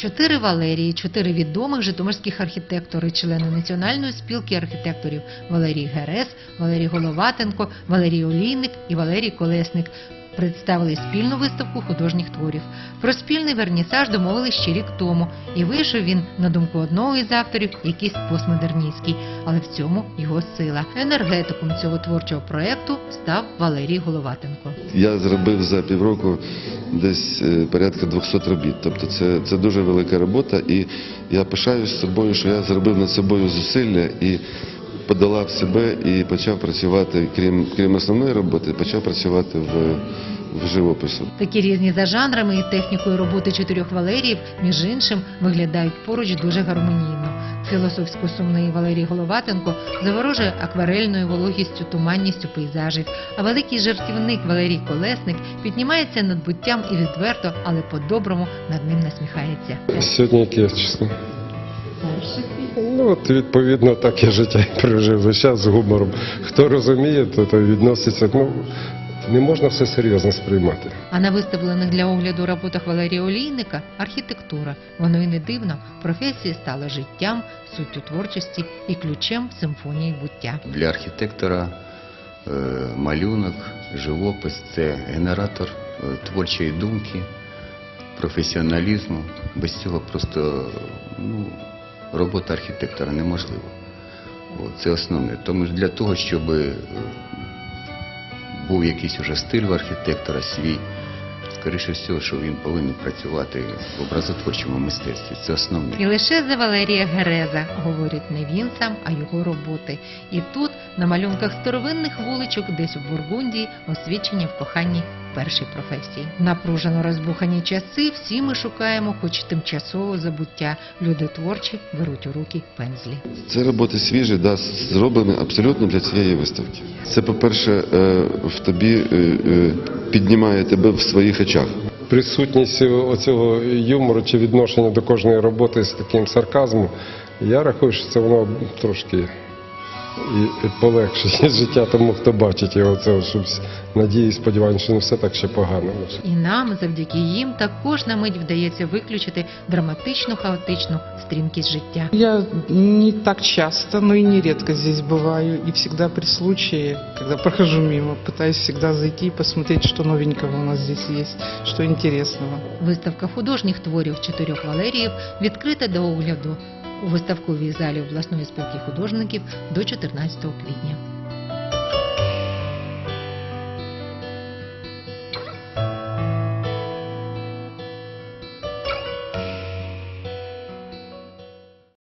Чотири Валерії, чотири відомих житомирських архітектори, члени Національної спілки архітекторів Валерій Герес, Валерій Головатенко, Валерій Олійник і Валерій Колесник представили спільну виставку художніх творів. Про спільний вернісаж домовились ще рік тому, і вийшов він, на думку одного із авторів, якийсь постмодерністський, але в цьому його сила. Енергетиком цього творчого проекту став Валерій Головатенко. Я зробив за півроку десь е, порядка 200 робіт. Тобто це, це дуже велика робота, і я пишаюсь собою, що я зробив над собою зусилля і подолав себе і почав працювати, крім, крім основної роботи, почав працювати в, в живопису. Такі різні за жанрами і технікою роботи чотирьох Валеріїв, між іншим, виглядають поруч дуже гармонійно. Філософсько сумний Валерій Головатенко заворожує акварельною вологістю, туманністю пейзажів, а великий жартівник Валерій Колесник піднімається над буттям і відверто, але по-доброму над ним насміхається. Сьогодні яке число? Ну, от відповідно так я життя і прожив весь час з гумором. Хто розуміє, то, то відноситься. Ну, не можна все серйозно сприймати. А на виставлених для огляду роботах Валерія Олійника архітектура. Воно і не дивно. Професія стала життям, суттю творчості і ключем симфонії буття. Для архітектора е, малюнок, живопис це генератор е, творчої думки, професіоналізму. Без цього просто ну, робота архітектора неможлива. Це основне. Тому для того, щоб е, був якийсь уже стиль в архітектора свій, скоріше всього, що він повинен працювати в образотворчому мистецтві. Це основне. І лише за Валерія Гереза говорить не він сам, а його роботи. І тут, на малюнках старовинних вуличок, десь у Бургундії, освічені в коханні першій професії. Напружено розбухані часи всі ми шукаємо, хоч тимчасово забуття. Люди творчі беруть у руки пензлі. Це роботи свіжі, да, зроблені абсолютно для цієї виставки. Це, по-перше, е, в тобі е, е, піднімає тебе в своїх очах. Присутність оцього юмору чи відношення до кожної роботи з таким сарказмом, я рахую, що це воно трошки і полегшить життя тому, хто бачить його. Це щоб надії, сподіваюся, що не все так ще погано. І нам, завдяки їм, також на мить вдається виключити драматичну хаотичну стрімкість життя. Я не так часто, но и не редко здесь бываю. И всегда при случае, когда прохожу мимо, пытаюсь всегда зайти и посмотреть, что новенького у нас здесь есть, что интересного. Виставка художніх творів чотирьох Валеріїв відкрита до огляду у виставковій залі обласної спілки художників до 14 квітня.